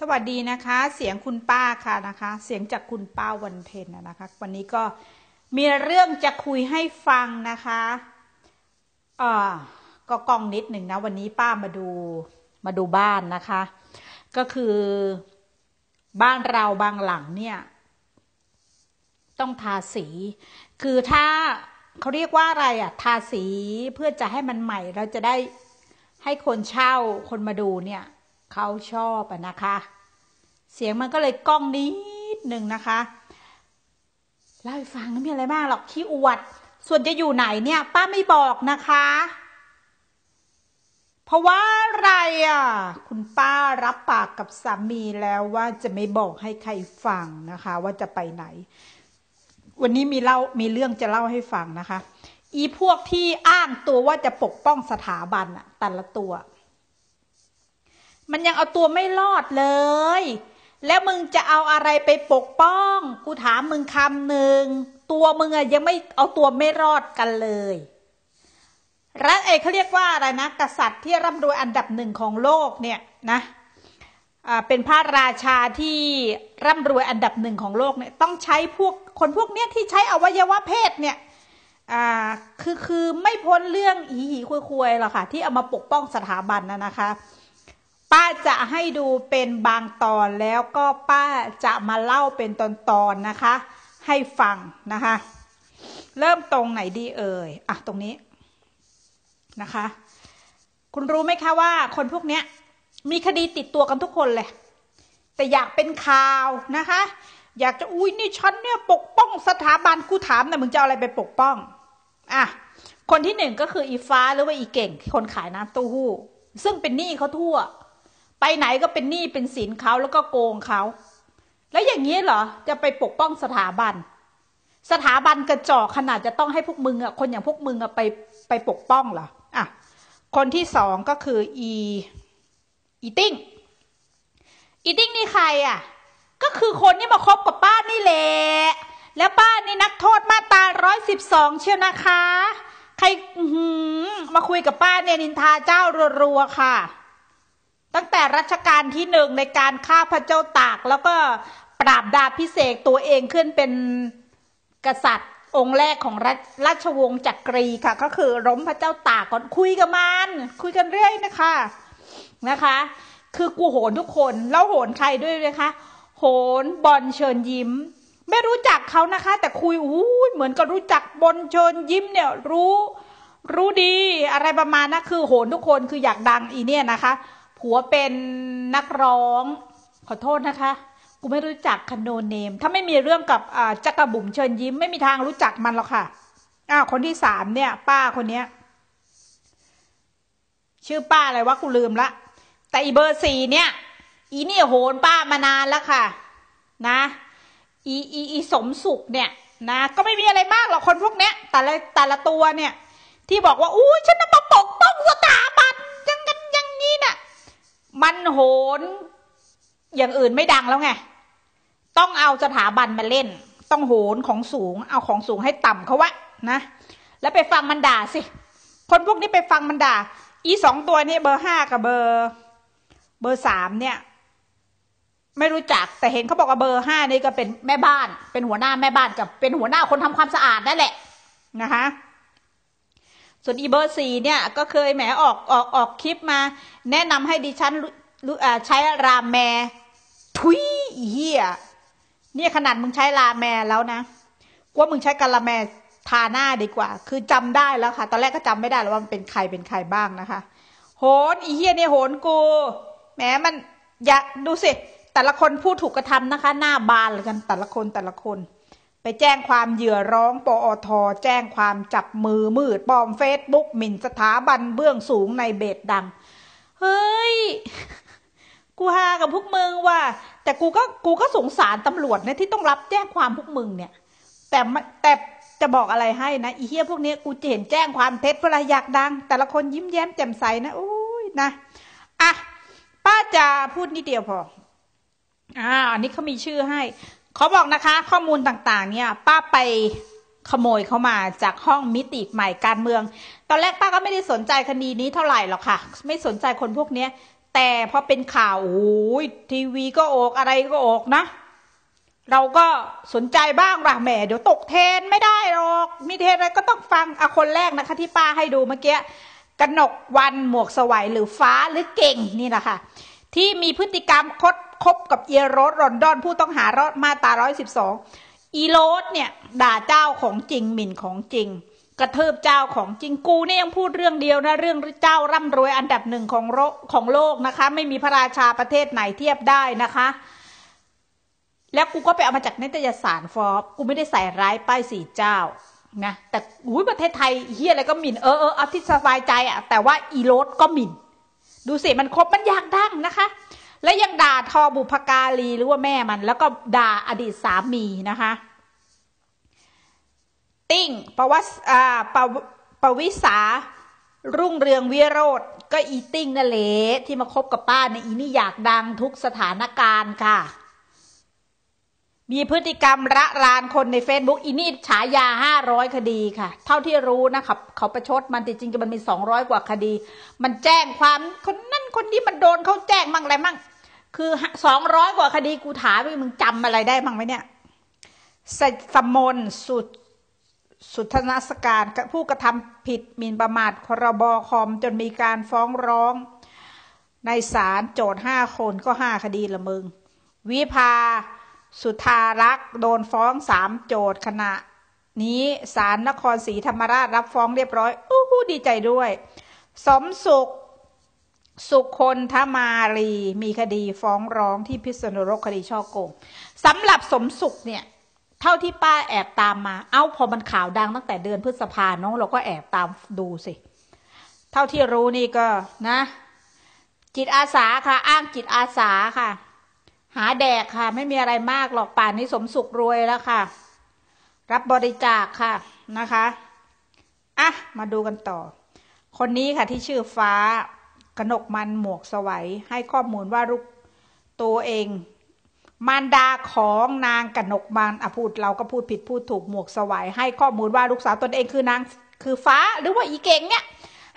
สวัสดีนะคะ เสียงคุณป้าค่ะนะคะ เสียงจากคุณป้าวันเพ็ญนะคะ วันนี้ก็มีเรื่องจะคุยให้ฟังนะคะเออก็กล้องนิดหนึ่งนะ วันนี้ป้ามาดูมาดูบ้านนะคะ ก็คือบ้านเราบางหลังเนี่ย ต้องทาสี คือถ้าเขาเรียกว่าอะไรอะทาสีเพื่อจะให้มันใหม่เราจะได้ให้คนเช่าคนมาดูเนี่ย เขาชอบอะนะคะ เสียงมันก็เลยก้องนิดหนึ่งนะคะเล่าให้ฟังไม่มีอะไรมากหรอกขี้อวด ส่วนจะอยู่ไหนเนี่ย ป้าไม่บอกนะคะ เพราะว่าอะไรอะ คุณป้ารับปากกับสามีแล้วว่าจะไม่บอกให้ใครฟังนะคะ ว่าจะไปไหน วันนี้มีเล่ามีเรื่องจะเล่าให้ฟังนะคะ อีพวกที่อ้างตัวว่าจะปกป้องสถาบันอะแต่ละตัว มันยังเอาตัวไม่รอดเลย แล้วมึงจะเอาอะไรไปปกป้อง กูถามมึงคำหนึ่ง ตัวมึงอะยังไม่เอาตัวไม่รอดกันเลย รัฐเอกเขาเรียกว่าอะไรนะ กษัตริย์ที่ร่ำรวยอันดับหนึ่งของโลกเนี่ยนะเป็นพระราชาที่ร่ำรวยอันดับหนึ่งของโลกเนี่ยต้องใช้พวกคนพวกเนี้ยที่ใช้อวัยวะเพศเนี่ยอ่าคือคือไม่พ้นเรื่องอีหีคุยคุยหรอกค่ะ ที่เอามาปกป้องสถาบันนะนะคะ ป้าจะให้ดูเป็นบางตอนแล้วก็ป้าจะมาเล่าเป็นตอนๆนนะคะ ให้ฟังนะคะ เริ่มตรงไหนดีเอ่ยอะตรงนี้นะคะ คุณรู้ไหมคะว่าคนพวกเนี้ยมีคดีติดตัวกันทุกคนเลย แต่อยากเป็นข่าวนะคะ อยากจะอุ้ยนี่ฉันเนี่ยปกป้องสถาบันกูถามนะมึงจะเอาอะไรไปปกป้องอะคนที่หนึ่งก็คืออีฟ้าหรือว่าอีเก่งคนขายน้ำเต้าหู้ ซึ่งเป็นหนี้เขาทั่ว ไปไหนก็เป็นหนี้เป็นสินเขาแล้วก็โกงเขา แล้วอย่างนี้เหรอ จะไปปกป้องสถาบัน สถาบันกระจอกขนาดจะต้องให้พวกมึงอะคนอย่างพวกมึงอะไปไปปกป้องเหรออะคนที่สองก็คืออีอีติ้งอีติ้งนี่ใครอะก็คือคนที่มาคบกับป้านี่แหละแล้วป้านี่นักโทษมาตราร้อยสิบสองเชียวนะคะ ใครมาคุยกับป้าเนี่ยนินทาเจ้ารัวๆค่ะ ตั้งแต่รัชกาลที่หนึ่งในการฆ่าพระเจ้าตาก แล้วก็ปราบดาพิเศษตัวเองขึ้นเป็นกษัตริย์องค์แรกของราชวงศ์จักรีค่ะ ก็คือล้มพระเจ้าตากก่อนคุยกับมันคุยกันเรื่อยนะคะนะคะ คือกูโหนทุกคนแล้วโหนใครด้วยนะคะโหนบอลเชิญยิ้ม ไม่รู้จักเขานะคะ แต่คุยอู้เหมือนกับรู้จักบอลเชิญยิ้มเนี่ยรู้รู้ดีอะไรประมาณนะคือโหนทุกคนคืออยากดังอีเนี่ยนะคะ ผัวเป็นนักร้อง ขอโทษนะคะ กูไม่รู้จักคันโนเนม ถ้าไม่มีเรื่องกับจักรบุ๋มเชิญยิ้มไม่มีทางรู้จักมันหรอกค่ะอ้าวคนที่สามเนี่ย ป้าคนเนี้ย ชื่อป้าอะไรวะกูลืมละแต่อีเบอร์สี่เนี่ย อีนี่โหนป้ามานานแล้วค่ะ นะอีอีอีสมสุขเนี่ยนะก็ไม่มีอะไรมากหรอกคนพวกเนี้ย แต่ละแต่ละตัวเนี่ย ที่บอกว่าอู้ฉันจะมาปกป้องสถาบันยังกันยังนี้น่ะ มันโหน อย่างอื่นไม่ดังแล้วไง ต้องเอาสถาบันมาเล่น ต้องโหนของสูง เอาของสูงให้ต่ำเขาวะนะ แล้วไปฟังมันด่าสิ คนพวกนี้ไปฟังมันด่า อีสองตัวนี้เบอร์ห้ากับเบอร์ เบอร์สามเนี่ย ไม่รู้จักแต่เห็นเขาบอกว่าเบอร์ห้านี่ก็เป็นแม่บ้าน เป็นหัวหน้าแม่บ้านกับเป็นหัวหน้าคนทำความสะอาดนั่นแหละนะคะ ส่วนอีเบอร์สี่เนี่ยก็เคยแหมออกออกออกคลิปมา แนะนำให้ดิฉันใช้รามแมทุยเฮียเนี่ยขนาดมึงใช้รามแมแล้วนะว่ามึงใช้กะละแมทาหน้าดีกว่า คือจำได้แล้วค่ะ ตอนแรกก็จำไม่ได้แล้วว่ามันเป็นใครเป็นใครบ้างนะคะ โหนอีเฮียเนี่ยโหนกู แหมมัน อย่าดูสิ แต่ละคนผู้ถูกกระทำนะคะ หน้าบานเลยกันแต่ละคนแต่ละคน ไปแจ้งความเหยื่อร้องปอท แจ้งความจับมือมืดปลอมเฟซบุ๊กหมิ่นสถาบันเบื้องสูงในเบสดัง เฮ้ย กูฮากับพวกมึงว่าแต่กูก็กูก็สงสารตำรวจเนี่ยที่ต้องรับแจ้งความพวกมึงเนี่ย แต่แต่จะบอกอะไรให้นะอีเฮียพวกนี้กูจะเห็นแจ้งความเท็จเพราะอะไรอยากดัง แต่ละคนยิ้มแย้มแจ่มใสนะโอ้ยนะอะป้าจะพูดนิดเดียวพออ่าอันนี้เขามีชื่อให้ เขาบอกนะคะ ข้อมูลต่างๆ เนี่ยป้าไปขโมยเขามาจากห้องมิติใหม่การเมือง ตอนแรกป้าก็ไม่ได้สนใจคดีนี้เท่าไหร่หรอกค่ะ ไม่สนใจคนพวกนี้แต่พอเป็นข่าวโอ้ยทีวีก็ออกอะไรก็ออกนะ เราก็สนใจบ้างล่ะแหมเดี๋ยวตกเทนไม่ได้หรอก มีเทนอะไรก็ต้องฟังอะคนแรกนะคะ ที่ป้าให้ดูเมื่อกี้กนกวันหมวกสวัยหรือฟ้าหรือเก่งนี่แหละค่ะที่มีพฤติกรรมคด คบกับเอโรสรอนดอนผู้ต้องหารอดมาตาร้อยสิบสองอีโรสเนี่ยด่าเจ้าของจริงหมิ่นของจริง กระเทิบเจ้าของจริงกูเนี่ยยังพูดเรื่องเดียวนะเรื่องเจ้าร่ำรวยอันดับหนึ่งของโลกของโลกนะคะ ไม่มีพระราชาประเทศไหนเทียบได้นะคะ แล้วกูก็ไปเอามาจากนิตยสารฟอร์กูไม่ได้ใส่ร้ายป้ายสีเจ้านะแต่อุ้ยประเทศไทยเฮียอะไรก็หมิ่นเออเออเอาที่สบายใจอะแต่ว่าอีโรสก็หมิ่น ดูสิมันครบมันอยากดังนะคะ และยังด่าทอบุพการีหรือว่าแม่มัน แล้วก็ด่าอดีตสามีนะคะ ติ้งประวัติอ่าปปวิสารุ่งเรืองวิโรธก็อีติ้งนั่นแหละที่มาคบกับป้าในอีนี่อยากดังทุกสถานการณ์ค่ะ มีพฤติกรรมระรานคนใน Facebook อีนี่ฉายาห้าร้อยคดีค่ะ เท่าที่รู้นะครับเขาประชดมันจริงๆมันมีสองร้อยกว่าคดี มันแจ้งความคนนั่นคนนี้มันโดนเขาแจ้งมั่งอะไรมั่ง คือสองร้อยกว่าคดีกูถามมึงจำอะไรได้มั่งไหมเนี่ยสสมนสุดสุทนสการผู้กระทำผิดหมิ่นประมาทพรบคอมจนมีการฟ้องร้อง ในศาลโจทย์ห้าคนก็ห้าคดีละมึง วิภา สุธารักษ์โดนฟ้องสามโจทย์ขณะ นี้ศาลนครศรีธรรมราชรับฟ้องเรียบร้อยอู้หูดีใจด้วย สมสุข สุคนธมารี มีคดีฟ้องร้องที่พิษณุโลกคดีช่อโกงสำหรับสมสุขเนี่ย เท่าที่ป้าแอบตามมา เอ้าพอมันข่าวดังตั้งแต่เดือนพฤษภาเนาะเราก็แอบตามดูสิ เท่าที่รู้นี่ก็นะ จิตอาสาค่ะ อ้างจิตอาสาค่ะ หาแดกค่ะ ไม่มีอะไรมากหรอกป่านนี้สมสุขรวยแล้วค่ะ รับบริจาคค่ะนะคะอะมาดูกันต่อ คนนี้ค่ะที่ชื่อฟ้ากนกมันหมวกสวัยให้ข้อมูลว่าลูกตัวเอง มารดาของนางกนกมันอะพูดเราก็พูดผิดพูดถูกหมวกสวัยให้ข้อมูลว่าลูกสาวตนเองคือนางคือฟ้าหรือว่าอีเก่งเนี่ย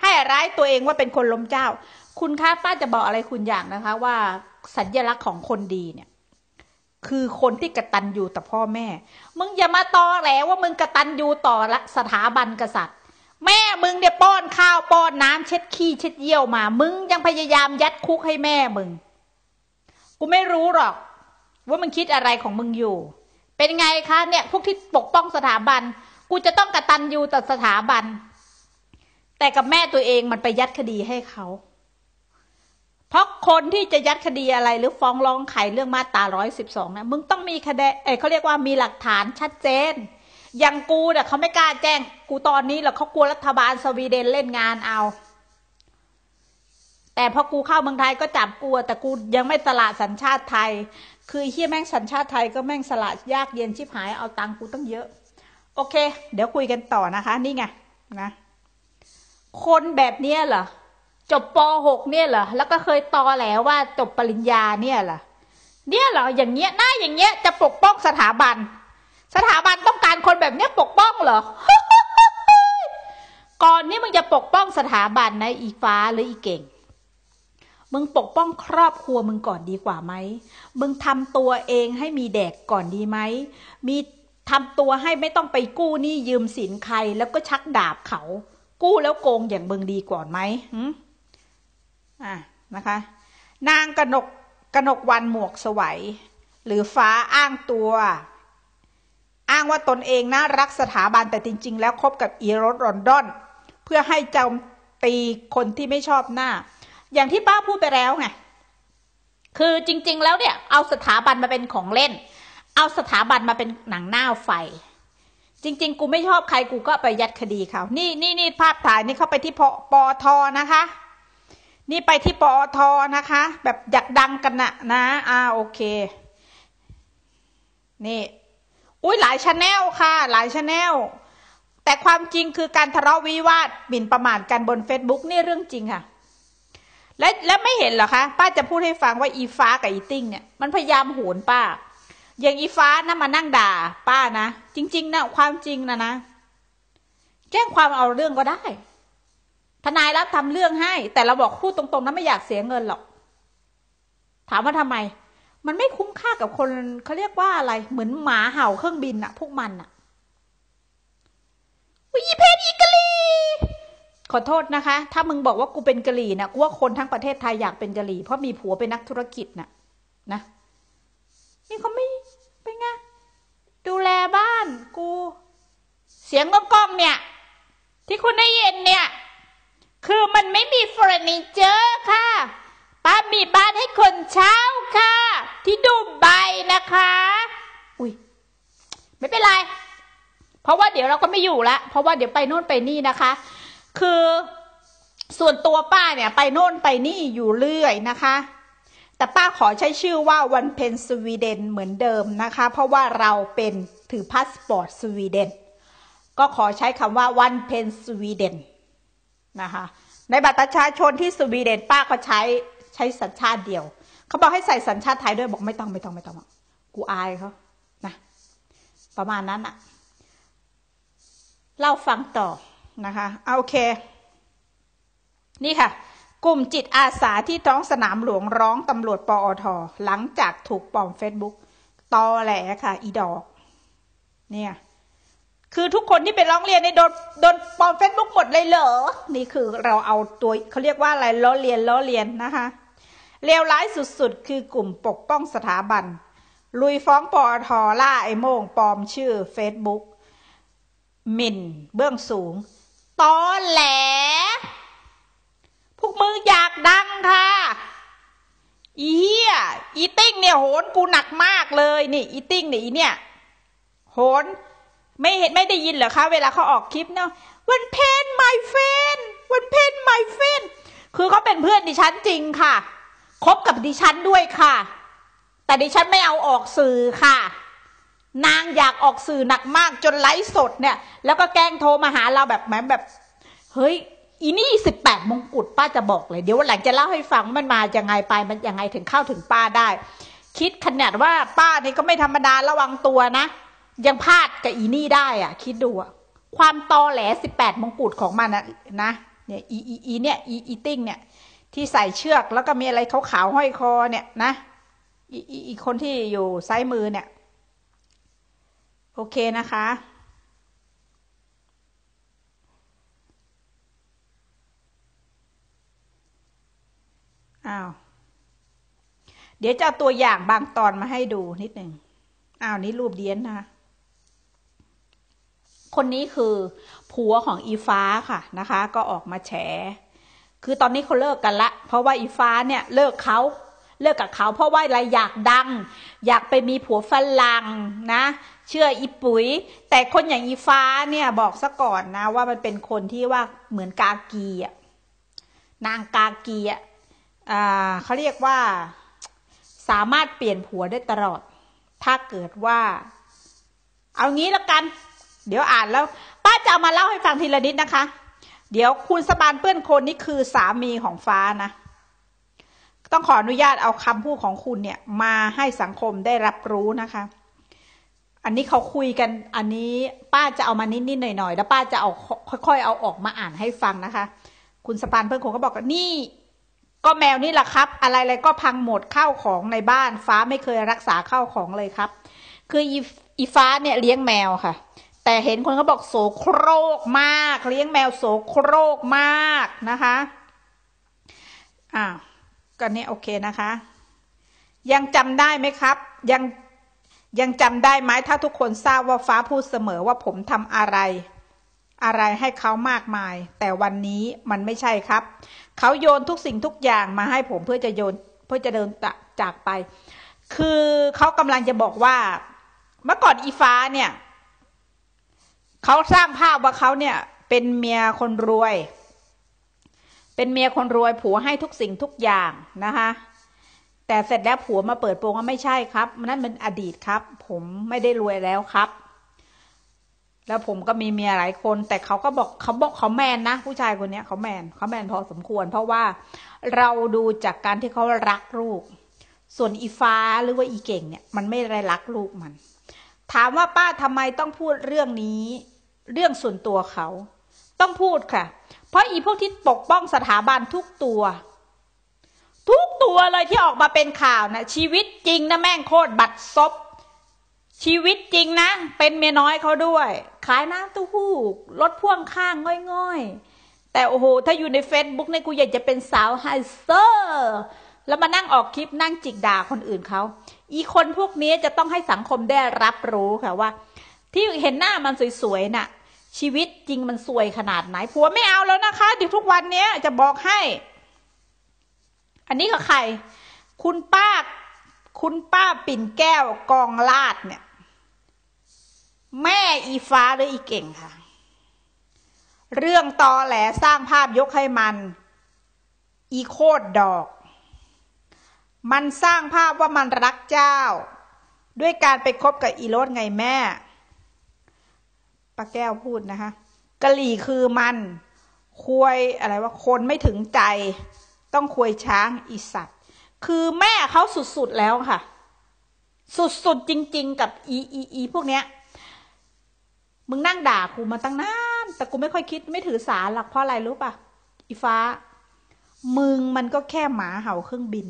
ให้ร้ายตัวเองว่าเป็นคนล้มเจ้า คุณคะป้าจะบอกอะไรคุณอย่างนะคะว่า สัญลักษณ์ของคนดีเนี่ย คือคนที่กระตันอยู่ต่อพ่อแม่ มึงอย่ามาตอแหลว่ามึงกระตันอยู่ต่อสถาบันกษัตริย์ แม่มึงเนี่ยป้อนข้าวป้อนน้ำเช็ดขี้เช็ดเยี่ยวมา มึงยังพยายามยัดคุกให้แม่มึง กูไม่รู้หรอก ว่ามึงคิดอะไรของมึงอยู่ เป็นไงคะเนี่ย พวกที่ปกป้องสถาบัน กูจะต้องกระตันอยู่ต่อสถาบัน แต่กับแม่ตัวเองมันไปยัดคดีให้เขา เพราะคนที่จะยัดคดีอะไรหรือฟ้องร้องไขเรื่องมาตราร้อยสิบสองนะมึงต้องมีคดีเอ้เขาเรียกว่ามีหลักฐานชัดเจน อย่างกูเนี่ยเขาไม่กล้าแจ้ง กูตอนนี้หรอกเขากลัวรัฐบาลสวีเดนเล่นงานเอา แต่พอกูเข้าเมืองไทยก็จับกูแต่กูยังไม่สละสัญชาติไทย คือเฮียแม่งสัญชาติไทยก็แม่งสละยากเย็นชิบหายเอาตังกูตั้งเยอะ โอเค เดี๋ยวคุยกันต่อนะคะ นี่ไงนะคนแบบเนี้ยเหรอ จบป .6 เนี่ยเหรอแล้วก็เคยตอแหลว่าจบปริญญาเนี่ยเหรอเนี่ยเหรออย่างเงี้ยหน้าอย่างเงี้ยจะปกป้องสถาบัน สถาบันต้องการคนแบบเนี้ยปกป้องเหรอก่อนนี้มึงจะปกป้องสถาบันนะอีฟ้าหรืออีเก่ง มึงปกป้องครอบครัวมึงก่อนดีกว่าไหม มึงทำตัวเองให้มีแดกก่อนดีไหม มีทำตัวให้ไม่ต้องไปกู้หนี้ยืมสินใคร แล้วก็ชักดาบเขา กู้แล้วโกงอย่างมึงดีก่อนไหม อะนะคะ นางกนกกนกวันหมวกสวัย หรือฟ้าอ้างตัว อ้างว่าตนเองน่ารักสถาบันแต่จริง ๆ แล้วคบกับอีโรสรอนดอน เพื่อให้โจมตีคนที่ไม่ชอบหน้า อย่างที่ป้าพูดไปแล้วไงคือจริง ๆ แล้วเนี่ย เอาสถาบันมาเป็นของเล่น เอาสถาบันมาเป็นหนังหน้าไฟ จริง ๆ กูไม่ชอบใครกูก็ไปยัดคดีเขา นี่นี่นี่ภาพถ่ายนี่เข้าไปที่ปอทนะคะ นี่ไปที่ปอทนะคะ แบบอยากดังกันนะนะอ่าโอเค นี่อุ้ยหลายชาแนลค่ะ หลายชาแนลแต่ความจริงคือการทะเลาะวิวาทหมิ่นประมาทกันบน Facebook นี่เรื่องจริงค่ะ และและไม่เห็นเหรอคะป้าจะพูดให้ฟังว่าอีฟ้ากับอีติ้งเนี่ยมันพยายามโหนป้า อย่างอีฟ้านะมานั่งด่า ป้านะจริง ๆนะความจริงนะนะแจ้งความเอาเรื่องก็ได้ ทนายรับทำเรื่องให้ แต่เราบอกพูดตรงๆนะไม่อยากเสียเงินหรอก ถามว่าทำไม มันไม่คุ้มค่ากับคนเขาเรียกว่าอะไร เหมือนหมาเห่าเครื่องบินอะพวกมันอะวีเพนอีกลีขอโทษนะคะ ถ้ามึงบอกว่ากูเป็นกะหรี่นะกูว่าคนทั้งประเทศไทยอยากเป็นกะหรี่ เพราะมีผัวเป็นนักธุรกิจน่ะ นะ นี่เขาไม่เป็นไงดูแลบ้านกู เสียงก้องๆเนี่ย ที่คุณได้ยินเนี่ย คือมันไม่มีเฟอร์นิเจอร์ค่ะ ป้ามีบ้านให้คนเช่าค่ะ ที่ดูไบนะคะ อุ้ยไม่เป็นไร เพราะว่าเดี๋ยวเราก็ไม่อยู่ละ เพราะว่าเดี๋ยวไปโน่นไปนี่นะคะ คือส่วนตัวป้าเนี่ยไปโน่นไปนี่อยู่เรื่อยนะคะ แต่ป้าขอใช้ชื่อว่าวันเพนสวีเดนเหมือนเดิมนะคะ เพราะว่าเราเป็นถือพาสปอร์ตสวีเดน ก็ขอใช้คำว่าวันเพนสวีเดน นะคะในบัตรประชาชนที่สวีเดนป้าก็ใช้ใช้สัญชาติเดียว เขาบอกให้ใส่สัญชาติไทยด้วยบอกไม่ต้องไม่ต้องไม่ต้องกูอายเขานะประมาณนั้นอะเล่าฟังต่อนะคะเอาโอเค นี่ค่ะ กลุ่มจิตอาสาที่ท้องสนามหลวงร้องตำรวจปอทหลังจากถูกปลอมเฟซบุ๊กตอแหลค่ะ อีดอก เนี่ย คือทุกคนที่ไปร้องเรียนในโดนโดนปลอมเฟซบุ๊กหมดเลยเหรอ นี่คือเราเอาตัวเขาเรียกว่าอะไรล้อเลียนล้อเลียนนะคะเลวร้ายสุดๆ คือกลุ่มปกป้องสถาบัน ลุยฟ้องปอทล่าไอโมงปลอมชื่อเฟซบุ๊กมินเบื้องสูง ตอแหล พวกมึงอยากดังค่ะอีเหี้ยอีติ้งเนี่ยโหนกูหนักมากเลยนี่อีติ้งเนี่ยอีเนี่ยโหน ไม่เห็นไม่ได้ยินเหรอคะเวลาเขาออกคลิปเนาะวันเพนไมเฟนวันเพนไมเฟนคือเขาเป็นเพื่อนดิฉันจริงค่ะคบกับดิฉันด้วยค่ะ แต่ดิฉันไม่เอาออกสื่อค่ะ นางอยากออกสื่อหนักมากจนไลฟ์สดเนี่ย แล้วก็แกล้งโทรมาหาเราแบบแหมแบบเฮ้ยอีนี่สิบแปดมงกุฎป้าจะบอกเลย เดี๋ยววันหลังจะเล่าให้ฟังมันมายังไงไปมันยังไงถึงเข้าถึงป้าได้ คิดขนาดว่าป้านี่ก็ไม่ธรรมดาระวังตัวนะ ยังพลาดกับอีนี่ได้อะ คิดดูอะความตอแหลสิบแปดมงกุฎของมันนะนะเนี่ยอีอีอีเนี่ยอีอีติ้งเนี่ย ที่ใส่เชือกแล้วก็มีอะไรขาวๆห้อยคอเนี่ยนะอีอีอีคนที่อยู่ซ้ายมือเนี่ย โอเคนะคะ อ้าว เดี๋ยวจะเอาตัวอย่างบางตอนมาให้ดูนิดหนึ่งอ้าว นี่รูปเดียนนะ คนนี้คือผัวของอีฟ้าค่ะนะคะ ก็ออกมาแฉ คือตอนนี้เขาเลิกกันละ เพราะว่าอีฟ้าเนี่ยเลิกเขาเลิกกับเขาเพราะว่าอะไรอยากดัง อยากไปมีผัวฝรั่งนะ เชื่ออีปุ๋ย แต่คนอย่างอีฟ้าเนี่ยบอกซะก่อนนะว่ามันเป็นคนที่ว่าเหมือนกากีอะนางกากีอะเขาเรียกว่าสามารถเปลี่ยนผัวได้ตลอด ถ้าเกิดว่า เอางี้แล้วกัน เดี๋ยวอ่านแล้ว ป้าจะเอามาเล่าให้ฟังทีละนิดนะคะ เดี๋ยวคุณสบานเปื้อนคนนี่คือสามีของฟ้านะ ต้องขออนุญาตเอาคำพูดของคุณเนี่ย มาให้สังคมได้รับรู้นะคะ อันนี้เขาคุยกัน อันนี้ป้าจะเอามานิดๆหน่อยๆแล้วป้าจะเอาค่อยๆเอาออกมาอ่านให้ฟังนะคะ คุณสปานเพื่อนคนก็บอกว่านี่ก็แมวนี่แหละครับ อะไรๆก็พังหมดข้าวของในบ้าน ฟ้าไม่เคยรักษาข้าวของเลยครับ คืออีฟ้าเนี่ยเลี้ยงแมวค่ะ แต่เห็นคนเขาบอกโสโครกมาก เลี้ยงแมวโสโครกมากนะคะอ้าวก็เนี่ยโอเคนะคะ ยังจำได้ไหมครับ ยังยังจำได้ไหมถ้าทุกคนทราบว่าฟ้าพูดเสมอว่าผมทำอะไร อะไรให้เขามากมาย แต่วันนี้มันไม่ใช่ครับ เขาโยนทุกสิ่งทุกอย่างมาให้ผมเพื่อจะโยนเพื่อจะเดินจากไป คือเขากำลังจะบอกว่า เมื่อก่อนอีฟ้าเนี่ย เขาสร้างภาพว่าเขาเนี่ย เป็นเมียคนรวย เป็นเมียคนรวยผัวให้ทุกสิ่งทุกอย่างนะคะ แต่เสร็จแล้วผัวมาเปิดโปงว่าไม่ใช่ครับนั่นเป็นอดีตครับ ผมไม่ได้รวยแล้วครับ แล้วผมก็มีเมียหลายคน แต่เขาก็บอกเขาบอกเขาแมนนะผู้ชายคนนี้เขาแมนเขาแมนพอสมควร เพราะว่าเราดูจากการที่เขารักลูกส่วนอีฟ้าหรือว่าอีเก่งเนี่ย มันไม่ได้รักลูกมัน ถามว่าป้าทำไมต้องพูดเรื่องนี้ เรื่องส่วนตัวเขา ต้องพูดค่ะ เพราะอีพวกที่ปกป้องสถาบันทุกตัว ทุกตัวเลยที่ออกมาเป็นข่าวนะชีวิตจริงนะแม่งโคตรบัดซบชีวิตจริงนะ เป็นเมียน้อยเขาด้วย ขายน้ำเต้หู้รถพ่วงข้างง่อยๆ แต่โอ้โห ถ้าอยู่ในเฟซบุ๊กเนี่ยกูอยากจะเป็นสาวไฮเซอร์แล้วมานั่งออกคลิปนั่งจิกด่าคนอื่นเขา อีคนพวกนี้จะต้องให้สังคมได้รับรู้ค่ะว่า ที่เห็นหน้ามันสวยๆน่ะ ชีวิตจริงมันสวยขนาดไหนผัวไม่เอาแล้วนะคะเดี๋ยวทุกวันนี้จะบอกให้ อันนี้กับใคร คุณป้า คุณป้าปิ่นแก้วกองลาดเนี่ย แม่อีฟ้าหรืออีเก่งค่ะ เรื่องตอแหลสร้างภาพยกให้มัน อีโคดดอก มันสร้างภาพว่ามันรักเจ้า ด้วยการไปคบกับอีโรสไงแม่ ป้าแก้วพูดนะคะกะหลี่คือมันควยอะไรว่าคนไม่ถึงใจ ต้องควยช้างอีสัตว์ คือแม่เขาสุดๆแล้วค่ะ สุดๆจริง ๆ กับอีอีอีพวกเนี้ย มึงนั่งด่ากูมาตั้งนานแต่กูไม่ค่อยคิดไม่ถือสาหรอกเพราะอะไรรู้ป่ะอีฟ้า มึงมันก็แค่หมาเห่าเครื่องบิน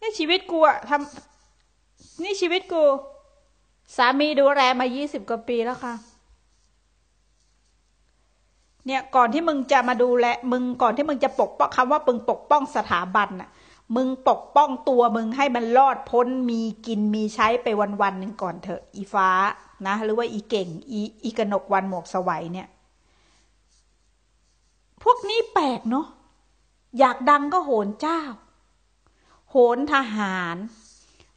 นี่ชีวิตกูอะทำนี่ชีวิตกู สามีดูแลมายี่สิบกว่าปีแล้วค่ะ เนี่ยก่อนที่มึงจะมาดูแลมึงก่อนที่มึงจะปกป้องคำว่ามึงปกป้องสถาบันน่ะ มึงปกป้องตัวมึงให้มันรอดพ้นมีกินมีใช้ไปวันวันหนึ่งก่อนเถอะ อีฟ้านะ หรือว่าอีเก่ง อีอีกนกวันหมวกสวัยเนี่ย พวกนี้แปลกเนาะอยากดังก็โหนเจ้า โหนทหาร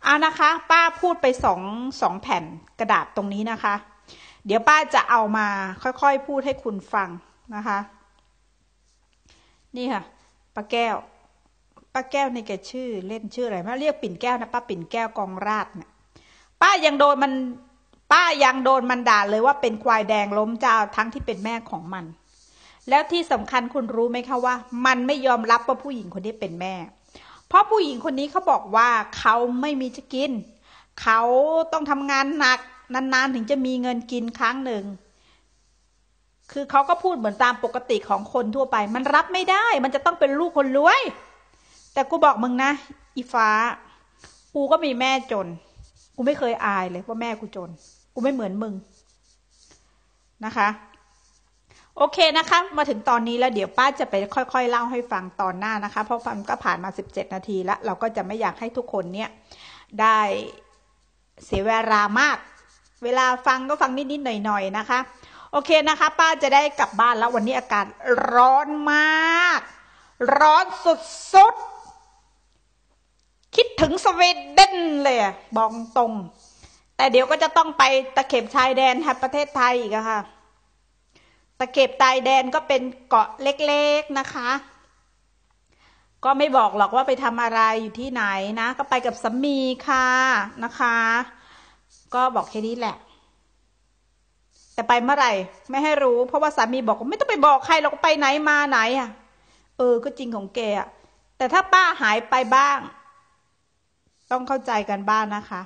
อานะคะ ป้าพูดไปสองสองแผ่นกระดาษตรงนี้นะคะ เดี๋ยวป้าจะเอามาค่อยๆพูดให้คุณฟังนะคะ นี่ค่ะป้าแก้วป้าแก้วในแกชื่อ เล่นชื่ออะไรมาเรียกปิ่นแก้วนะป้าปิ่นแก้วกองราชเนี่ยป้ายังโดนมัน ป้ายังโดนมันด่าเลยว่าเป็นควายแดงล้มเจ้าทั้งที่เป็นแม่ของมัน แล้วที่สำคัญคุณรู้ไหมคะว่า มันไม่ยอมรับว่าผู้หญิงคนนี้เป็นแม่ เพราะผู้หญิงคนนี้เขาบอกว่าเขาไม่มีจะกิน เขาต้องทำงานหนักนานๆถึงจะมีเงินกินครั้งหนึ่ง คือเขาก็พูดเหมือนตามปกติของคนทั่วไป มันรับไม่ได้ มันจะต้องเป็นลูกคนรวย แต่กูบอกมึงนะ อีฟ้า กูก็มีแม่จน กูไม่เคยอายเลยว่าแม่กูจน กูไม่เหมือนมึงนะคะ โอเคนะคะ มาถึงตอนนี้แล้วเดี๋ยวป้าจะไปค่อยๆ เล่าให้ฟังตอนหน้านะคะ เพราะมันก็ผ่านมา 17 นาทีแล้ว เราก็จะไม่อยากให้ทุกคนเนี่ยได้เสียเวลามาก เวลาฟังก็ฟังนิดๆหน่อยๆนะคะ โอเคนะคะ ป้าจะได้กลับบ้านแล้ววันนี้อากาศร้อนมาก ร้อนสุดๆ คิดถึงสวีเดนเลยบอกตรง แต่เดี๋ยวก็จะต้องไปตะเข็บชายแดนแห่ประเทศไทยอีกค่ะ ตะเก็บตายแดนก็เป็นเกาะเล็กๆนะคะ ก็ไม่บอกหรอกว่าไปทำอะไรอยู่ที่ไหนนะ ก็ไปกับสามีค่ะนะคะ ก็บอกแค่นี้แหละ แต่ไปเมื่อไหร่ไม่ให้รู้ เพราะว่าสามีบอกว่าไม่ต้องไปบอกใครเราก็ไปไหนมาไหนอะ เออ ก็จริงของแกอะแต่ถ้าป้าหายไปบ้าง ต้องเข้าใจกันบ้างนะคะ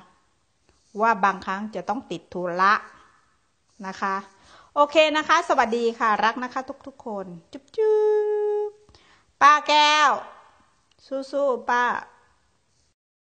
ว่าบางครั้งจะต้องติดธุระนะคะ โอเคนะคะ สวัสดีค่ะ รักนะคะ ทุกๆคน จุ๊บจุ๊บป้าแก้ว สู้ๆป้า